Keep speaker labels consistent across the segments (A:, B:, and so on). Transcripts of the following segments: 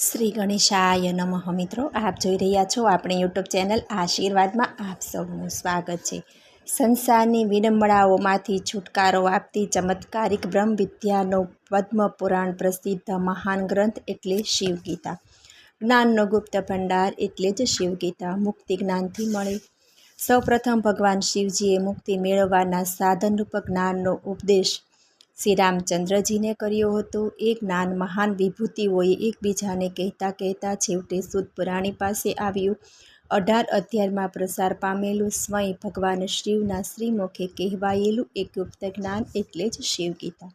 A: શ્રી ગણેશાય નમઃ મિત્રો, આપ જોઈ રહ્યા છો આપણી યુટ્યુબ ચેનલ આશીર્વાદમાં આપ સૌનું સ્વાગત છે. સંસારની વિડંબણાઓમાંથી છુટકારો આપતી ચમત્કારિક બ્રહ્મ વિદ્યાનો પદ્મ પુરાણ પ્રસિદ્ધ મહાન ગ્રંથ એટલે શિવગીતા. જ્ઞાનનો ગુપ્ત ભંડાર એટલે જ શિવગીતા. મુક્તિ જ્ઞાનથી મળે. સૌપ્રથમ ભગવાન શિવજીએ મુક્તિ મેળવવાના સાધનરૂપ જ્ઞાનનો ઉપદેશ શ્રી રામચંદ્રજીને કર્યો હતો. એ જ્ઞાન મહાન વિભૂતિઓએ એકબીજાને કહેતા કહેતા છેવટે સુદ પુરાણી પાસે આવ્યું. અઢાર અધ્યાયમાં પ્રસાર પામેલું સ્વયં ભગવાન શિવના શ્રીમુખે કહેવાયેલું એક ગુપ્ત જ્ઞાન એટલે જ શિવગીતા.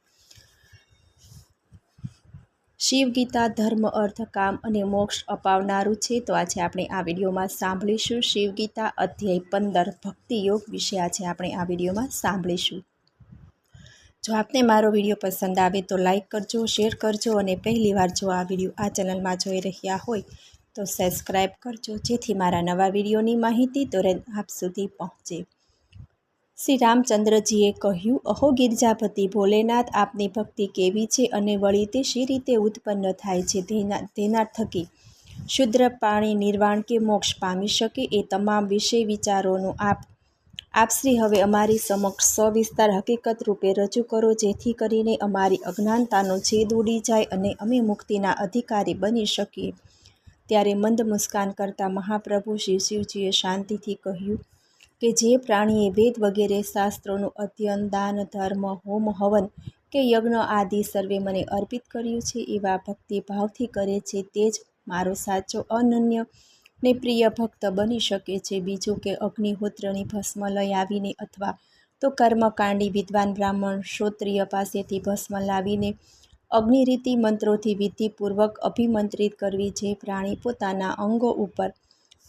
A: શિવગીતા ધર્મ, અર્થ, કામ અને મોક્ષ અપાવનારું છે. તો આજે આપણે આ વિડીયોમાં સાંભળીશું શિવગીતા અધ્યાય પંદર, ભક્તિયોગ વિશે. આજે આપણે આ વિડીયોમાં સાંભળીશું. જો આપને મારો વીડિયો પસંદ આવે તો લાઇક કરજો, શેર કરજો અને પહેલીવાર જો આ વીડિયો આ ચેનલમાં જોઈ રહ્યા હોય તો સબસ્ક્રાઈબ કરજો. જેથી મારા નવા વિડીયોની માહિતી તુરંત આપ સુધી પહોંચે. શ્રી રામચંદ્રજીએ કહ્યું, અહો ગિરજાપતિ ભોલેનાથ, આપની ભક્તિ કેવી છે અને વળી તે શી રીતે ઉત્પન્ન થાય છે? તેના તેના થકી શુદ્ર પાણી, નિર્વાણ કે મોક્ષ પામી શકે એ તમામ વિષય વિચારોનું આપ આપશ્રી હવે અમારી સમક્ષ સવિસ્તાર હકીકત રૂપે રજૂ કરો, જેથી કરીને અમારી અજ્ઞાનતાનો છેદ ઉડી જાય અને અમે મુક્તિના અધિકારી બની શકીએ. ત્યારે મંદ મુસ્કાન કરતા મહાપ્રભુ શ્રી શિવજીએ શાંતિથી કહ્યું કે, જે પ્રાણીએ વેદ વગેરે શાસ્ત્રોનું અધ્યયન, દાન, ધર્મ, હોમ, હવન કે યજ્ઞ આદિ સર્વે મને અર્પિત કર્યું છે, એવા ભક્તિભાવથી કરે છે, તે જ મારો સાચો અનન્ય ને પ્રિય ભક્ત બની શકે છે. બીજું કે અગ્નિહોત્રની ભસ્મ લઈ આવીને અથવા તો કર્મકાંડી વિદ્વાન બ્રાહ્મણ શ્રોત્રિય પાસેથી ભસ્મ લાવીને અગ્નિરીતિ મંત્રોથી વિધિપૂર્વક અભિમંત્રિત કરવી જે પ્રાણી પોતાના અંગો ઉપર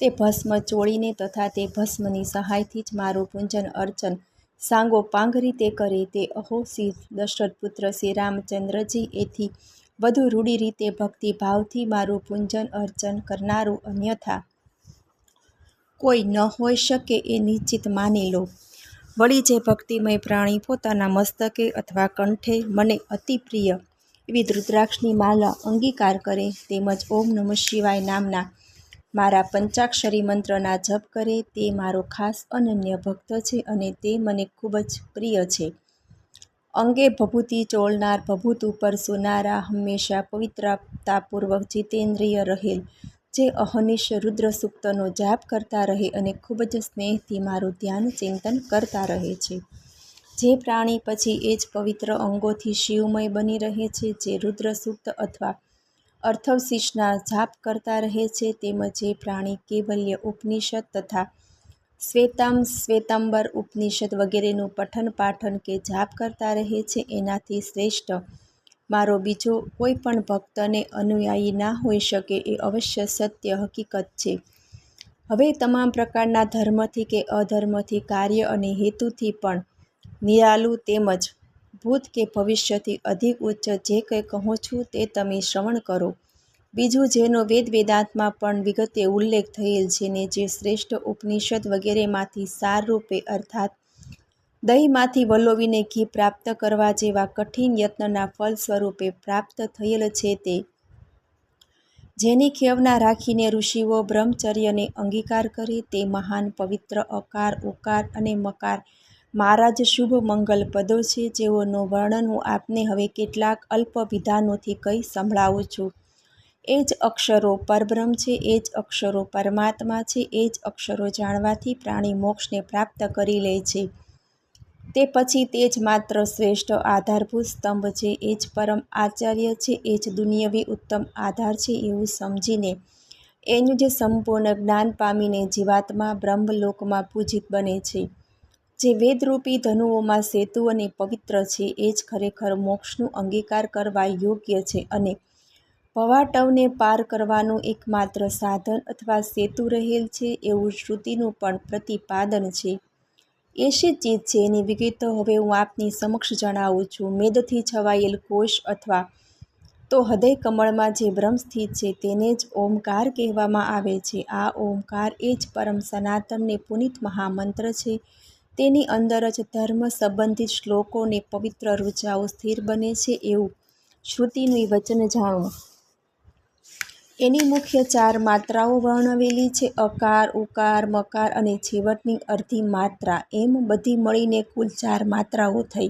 A: તે ભસ્મ ચોળીને તથા તે ભસ્મની સહાયથી જ મારું પૂંજન અર્ચન સાંગોપાંગ રીતે કરે તે અહો શ્રી દશરથ પુત્ર શ્રી રામચંદ્રજી એથી વધુ રૂઢી રીતે ભક્તિભાવથી મારું પૂંજન અર્ચન કરનારું અન્યથા કોઈ ન હોઈ શકે એ નિશ્ચિત માની લો. વળી જે ભક્તિમય પ્રાણી પોતાના મસ્તકે અથવા કંઠે મને અતિ પ્રિય એવી રુદ્રાક્ષની માલા અંગીકાર કરે તેમજ ઓમ નમઃ શિવાય નામના મારા પંચાક્ષરી મંત્રના જપ કરે તે મારો ખાસ અનન્ય ભક્ત છે અને તે મને ખૂબ જ પ્રિય છે. અંગે ભભૂતિ ચોળનાર ભભૂત ઉપર સુનારા, હંમેશા પવિત્રતાપૂર્વક જીતેન્દ્રિય રહેલ. જે અહનિશ રુદ્ર સૂક્તનો જાપ કરતા રહે અને ખૂબ જ સ્નેહથી મારું ધ્યાન ચિંતન કરતા રહે છે. જે પ્રાણી પછી એ જ પવિત્ર અંગોથી શિવમય બની રહે છે, જે રુદ્ર સૂક્ત અથવા અર્થવશિષના જાપ કરતા રહે છે, તેમજ જે પ્રાણી કેવલ્ય ઉપનિષદ તથા શ્વેતામ, શ્વેતાંબર ઉપનિષદ વગેરેનું પઠન પાઠન કે જાપ કરતા રહે છે, એનાથી શ્રેષ્ઠ. મારો બીજો કોઈ પણ ભક્તને અનુયાયી ના હોઈ શકે એ અવશ્ય સત્ય હકીકત છે. હવે તમામ પ્રકારના ધર્મથી કે અધર્મથી, કાર્ય અને હેતુથી પણ નિરાલું તેમજ ભૂત કે ભવિષ્યથી અધિક ઉચ્ચ જે કંઈ કહું છું તે તમે શ્રવણ કરો. બીજું જેનો વેદ વેદાંતમાં પણ વિગતે ઉલ્લેખ થયેલ છે ને જે શ્રેષ્ઠ ઉપનિષદ વગેરેમાંથી સારરૂપે અર્થાત દહીંમાંથી વલોવીને ઘી પ્રાપ્ત કરવા જેવા કઠિન યત્નના ફળ સ્વરૂપે પ્રાપ્ત થયેલ છે તે. જેની ખેવના રાખીને ઋષિઓ બ્રહ્મચર્યને અંગીકાર કરે તે મહાન પવિત્ર અકાર, ઉકાર અને મકાર મારા જ શુભ મંગલ પદો છે જેઓનું વર્ણન હું આપને હવે કેટલાક અલ્પ વિધાનોથી કહી સંભળાવું છું. એ જ અક્ષરો પરબ્રહ્મ છે, એ જ અક્ષરો પરમાત્મા છે, એ જ અક્ષરો જાણવાથી પ્રાણી મોક્ષને પ્રાપ્ત કરી લે છે. તે પછી તે જ માત્ર શ્રેષ્ઠ આધારભૂત સ્તંભ છે, એ જ પરમ આચાર્ય છે, એ જ દુનિયવી ઉત્તમ આધાર છે એવું સમજીને એનું જે સંપૂર્ણ જ્ઞાન પામીને જીવાત્મા બ્રહ્મલોકમાં પૂજિત બને છે. જે વેદરૂપી ધનુઓમાં સેતુ અને પવિત્ર છે, એ જ ખરેખર મોક્ષનું અંગીકાર કરવા યોગ્ય છે અને ભવાટવને પાર કરવાનું એકમાત્ર સાધન અથવા સેતુ રહેલ છે એવું શ્રુતિનું પણ પ્રતિપાદન છે. એશી ચીજ છે એની વિગતો હવે હું આપની સમક્ષ જણાવું છું. મેદથી છવાયેલ કોષ અથવા તો હૃદય કમળમાં જે બ્રહ્મ સ્થિત છે તેને જ ઓમકાર કહેવામાં આવે છે. આ ઓમકાર એ જ પરમ સનાતનને પુનિત મહામંત્ર છે. તેની અંદર જ ધર્મ સંબંધિત શ્લોકોને પવિત્ર રૂચાઓ સ્થિર બને છે એવું શ્રુતિનું વચન જાણવું એની મુખ્ય ચાર માત્રાઓ વર્ણવેલી છે. અકાર, ઉકાર, મકાર અને છેવટની અર્ધી માત્રા. એમ બધી મળીને કુલ ચાર માત્રાઓ થઈ.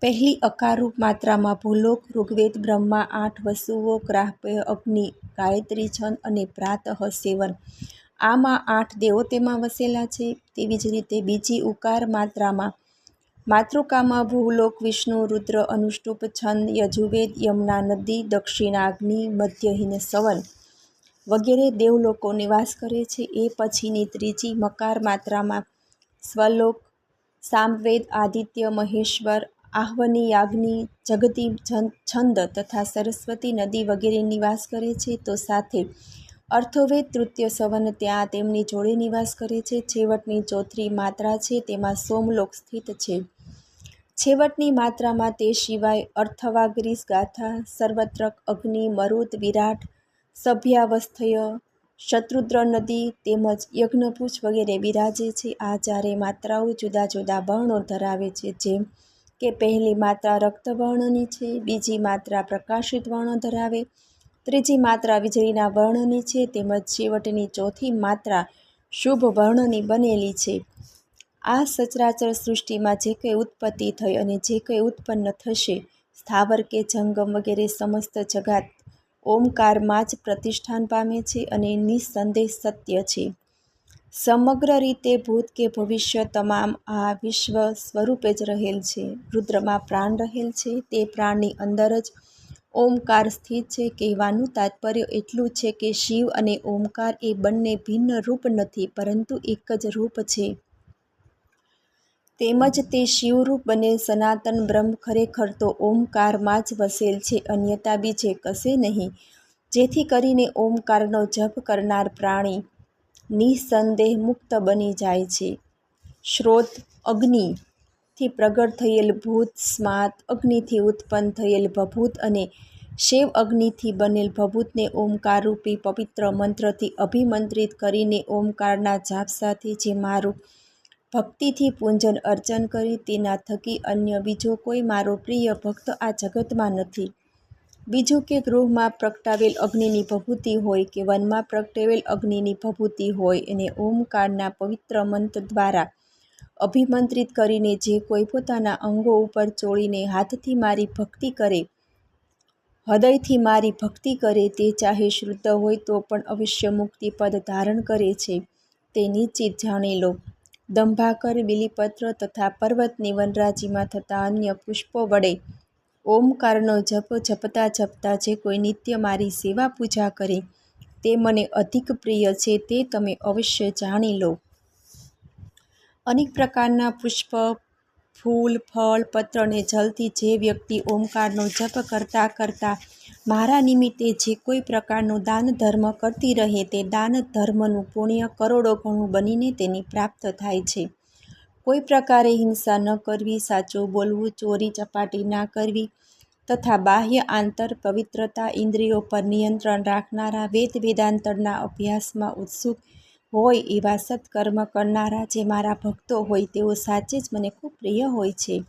A: પહેલી અકારરૂપ માત્રામાં ભૂલોક, ઋગ્વેદ, બ્રહ્મા, આઠ વસુઓ ગ્રાહ્ય, અગ્નિ, ગાયત્રી છંદ અને પ્રાતઃ સેવન. આમાં આઠ દેવો તેમાં વસેલા છે. તેવી જ રીતે બીજી ઉકાર માત્રામાં માતૃકામાં ભૂલોક વિષ્ણુ, રુદ્ર, અનુષ્ટુપ, છંદ યજુવેદ યમુના નદી, દક્ષિણાગ્નિ, મધ્યહીન સવન વગેરે દેવલોકો નિવાસ કરે છે. એ પછીની ત્રીજી મકાર માત્રામાં સ્વલોક, સામવેદ, આદિત્ય, મહેશ્વર, આહ્વની યાજ્ઞિ જગતી છંદ તથા સરસ્વતી નદી વગેરે નિવાસ કરે છે. તો સાથે અર્થોવેદ તૃતીય સવન ત્યાં તેમની જોડે નિવાસ કરે છે. છેવટની ચોથરી માત્રા છે, તેમાં સોમલોક સ્થિત છે. છેવટની માત્રામાં તે સિવાય અર્થવાગરીસ ગાથા, સર્વત્રક અગ્નિ, મરુત, વિરાટ, સભ્યાવસ્થય, શત્રુદ્ર નદી તેમજ યજ્ઞપુષ વગેરે બિરાજે છે. આ ચારે માત્રાઓ જુદા જુદા વર્ણો ધરાવે છે, જેમ કે પહેલી માત્રા રક્તવર્ણની છે, બીજી માત્રા પ્રકાશિત વર્ણો ધરાવે ત્રીજી માત્રા વીજળીના વર્ણની છે તેમજ છેવટની ચોથી માત્રા શુભ વર્ણની બનેલી છે. આ સચરાચર સૃષ્ટિમાં જે કંઈ ઉત્પત્તિ થઈ અને જે કંઈ ઉત્પન્ન થશે, સ્થાવર કે જંગમ વગેરે સમસ્ત જગત ઓમકારમાં જ પ્રતિષ્ઠાન પામે છે અને નિસંદેહ સત્ય છે. સમગ્ર રીતે ભૂત કે ભવિષ્ય તમામ આ વિશ્વ સ્વરૂપે જ રહેલ છે. રુદ્રમાં પ્રાણ રહેલ છે. તે પ્રાણની અંદર જ ઓમકાર સ્થિત છે, કહેવાનું તાત્પર્ય એટલું છે કે શિવ અને ઓમકાર એ બંને ભિન્ન રૂપ નથી, પરંતુ એક જ રૂપ છે. તેમજ તે શિવરૂપ બનેલ સનાતન બ્રહ્મ ખરેખર તો ઓમકારમાં જ વસેલ છે અન્યતા બીજે કશે નહીં. જેથી કરીને ઓમકારનો જપ કરનાર પ્રાણી નિસંદેહ મુક્ત બની જાય છે. શ્રોત અગ્નિથી પ્રગટ થયેલ ભૂત, સ્માત અગ્નિથી ઉત્પન્ન થયેલ ભભૂત અને શિવ અગ્નિથી બનેલ ભભૂતને ઓમકારરૂપી પવિત્ર મંત્રથી અભિમંત્રિત કરીને ઓમકારના જાપ સાથે જે મારું ભક્તિથી પૂંજન અર્ચન કરી તેના થકી અન્ય બીજો કોઈ મારો પ્રિય ભક્ત આ જગતમાં નથી. બીજું કે ગૃહમાં પ્રગટાવેલ અગ્નિની ભભૂતિ હોય કે વનમાં પ્રગટાવેલ અગ્નિની ભભૂતિ હોય એને ઓમકારના પવિત્ર મંત્ર દ્વારા અભિમંત્રિત કરીને જે કોઈ પોતાના અંગો ઉપર ચોળીને હાથથી મારી ભક્તિ કરે, હૃદયથી મારી ભક્તિ કરે, તે ચાહે શુદ્ધ હોય તો પણ અવશ્ય મુક્તિ પદ ધારણ કરે છે. તે નિશ્ચિત જાણી લો. દંભાકર, બિલીપત્ર તથા પર્વતની વનરાજીમાં થતા અન્ય પુષ્પો વડે ઓમકારનો જપ જપતા જપતા જે કોઈ નિત્ય મારી સેવા પૂજા કરે, તે મને અધિક પ્રિય છે, તે તમે અવશ્ય જાણી લો. અનેક પ્રકારના પુષ્પ, ફૂલ, ફળ, પત્ર ને જલથી જે વ્યક્તિ ઓમકારનો જપ કરતાં કરતાં મારા નિમિત્તે જે કોઈ પ્રકારનું દાન ધર્મ કરતી રહે તે દાન ધર્મનું પુણ્ય કરોડો ગણું બનીને તેની પ્રાપ્ત થાય છે. કોઈ પ્રકારે હિંસા ન કરવી, સાચું બોલવું, ચોરી, ચપાટી ના કરવી તથા બાહ્ય આંતર પવિત્રતા, ઇન્દ્રિયો પર નિયંત્રણ રાખનારા વેદ વેદાંતરના અભ્યાસમાં ઉત્સુક હોય એવા સત્કર્મ કરનારા જે મારા ભક્તો હોય તેઓ સાચે જ મને ખૂબ પ્રિય હોય છે.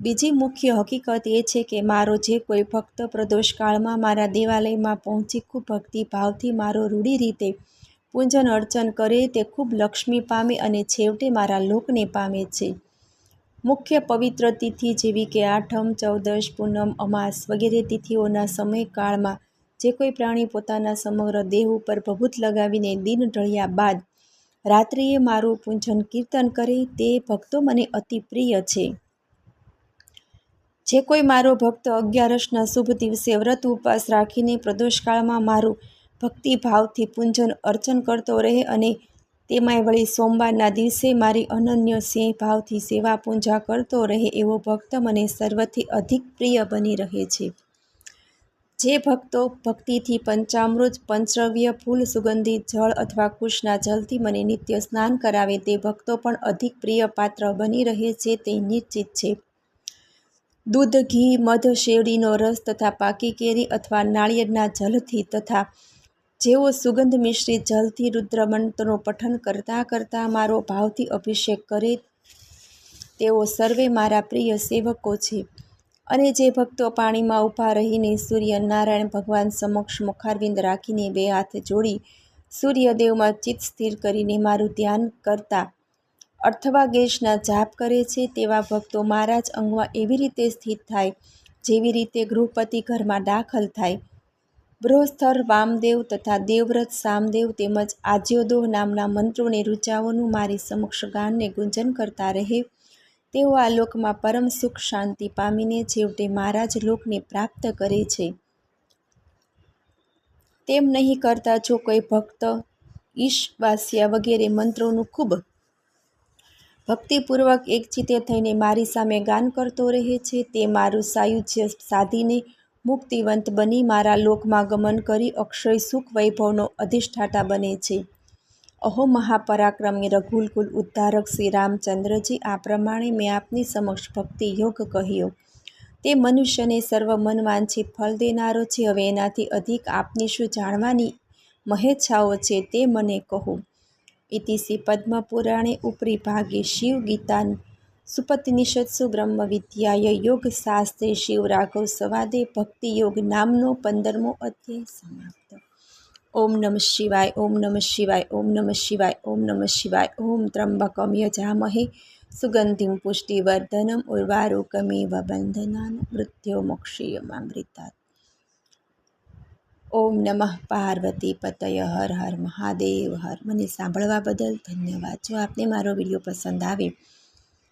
A: બીજી મુખ્ય હકીકત એ છે કે મારો જે કોઈ ભક્ત પ્રદોષકાળમાં મારા દેવાલયમાં પહોંચી ખૂબ ભક્તિભાવથી મારો રૂઢી રીતે પૂજન અર્ચન કરે તે ખૂબ લક્ષ્મી પામે અને છેવટે મારા લોકને પામે છે. મુખ્ય પવિત્ર તિથિ જેવી કે આઠમ, ચૌદશ, પૂનમ, અમાસ વગેરે તિથિઓના સમયકાળમાં જે કોઈ પ્રાણી પોતાના સમગ્ર દેહ ઉપર ભભૂત લગાવીને દિન ઢળ્યા બાદ રાત્રિએ મારું પૂજન કીર્તન કરે તે ભક્તો મને અતિ પ્રિય છે. જે કોઈ મારો ભક્ત અગિયારસના શુભ દિવસે વ્રત ઉપવાસ રાખીને પ્રદોષકાળમાં મારું ભક્તિભાવથી પૂજન અર્ચન કરતો રહે અને તેમાંય વળી સોમવારના દિવસે મારી અનન્ય સિંહ ભાવથી સેવા પૂજા કરતો રહે એવો ભક્ત મને સર્વથી અધિક પ્રિય બની રહે છે. જે ભક્તો ભક્તિથી પંચામૃત પંચ્રવ્ય ફૂલ સુગંધિત જળ અથવા કુશના જલથી મને નિત્ય સ્નાન કરાવે તે ભક્તો પણ અધિક પ્રિય પાત્ર બની રહે છે તે નિશ્ચિત છે. દૂધ, ઘી, મધ, શેરડીનો રસ તથા પાકી કેરી અથવા નાળિયેરના જલથી તથા જેઓ સુગંધ મિશ્રિત જલથી રુદ્રમંત્રનું પઠન કરતાં કરતાં મારો ભાવથી અભિષેક કરે તેઓ સર્વે મારા પ્રિય સેવકો છે. અને જે ભક્તો પાણીમાં ઊભા રહીને સૂર્યનારાયણ ભગવાન સમક્ષ મુખારવિંદ રાખીને બે હાથ જોડી સૂર્યદેવમાં ચિત્ત સ્થિર કરીને મારું ધ્યાન કરતા અથવા ગેશના જાપ કરે છે તેવા ભક્તો મારા જ અંગમાં એવી રીતે સ્થિત થાય, જેવી રીતે ગૃહપતિ ઘરમાં દાખલ થાય. બૃહસ્થર વામદેવ તથા દેવવ્રત સામદેવ તેમજ આજ્યોદોહ નામના મંત્રોને, ઋચાઓનું મારી સમક્ષ ગાનને ગુંજન કરતા રહે. તેઓ આ લોકમાં પરમ સુખ શાંતિ પામીને છેવટે મારા જ લોકને પ્રાપ્ત કરે છે. તેમ નહીં કરતા જો કોઈ ભક્ત, ઈશવાસ્યા વગેરે મંત્રોનું ખૂબ ભક્તિપૂર્વક એકચિતે થઈને મારી સામે ગાન કરતો રહે છે, તે મારું સાયુજ્ય સાધીને મુક્તિવંત બની મારા લોકમાં ગમન કરી અક્ષય સુખ વૈભવનો અધિષ્ઠાતા બને છે. અહો મહાપરાક્રમી રઘુલકુલ ઉદ્ધારક શ્રી રામચંદ્રજી, આ પ્રમાણે મેં આપની સમક્ષ ભક્તિ યોગ કહ્યો. તે મનુષ્યને સર્વ મનવાંછિત ફળ દેનારો છે. હવે એનાથી અધિક આપની શું જાણવાની મહેચ્છાઓ છે તે મને કહો. ઇતિ શ્રી પદ્મપુરાણે ઉપરી ભાગે શિવ ગીતા સુપનિષત્સુ બ્રહ્મ વિદ્યાય યોગ શાસ્ત્રે શિવ રાઘવ સવાદે ભક્તિ યોગ નામનો પંદરમો અધ્યાય સમાપ્ત. ઓમ નમઃ શિવાય, ઓમ નમઃ શિવાય, ઓમ નમઃ શિવાય, ઓમ નમઃ શિવાય, ઓમ ત્રંબકમ યજામહે. સુગંધિમ પુષ્ટિવર્ધનમ ઉર્વારુકમેવ બંધનાન મૃત્યો મોક્ષીયમામૃતાत् ઓમ નમઃ પાર્વતી પતય, હર હર મહાદેવ, હર. મને સાંભળવા બદલ ધન્યવાદ. જો આપને મારો વીડિયો પસંદ આવે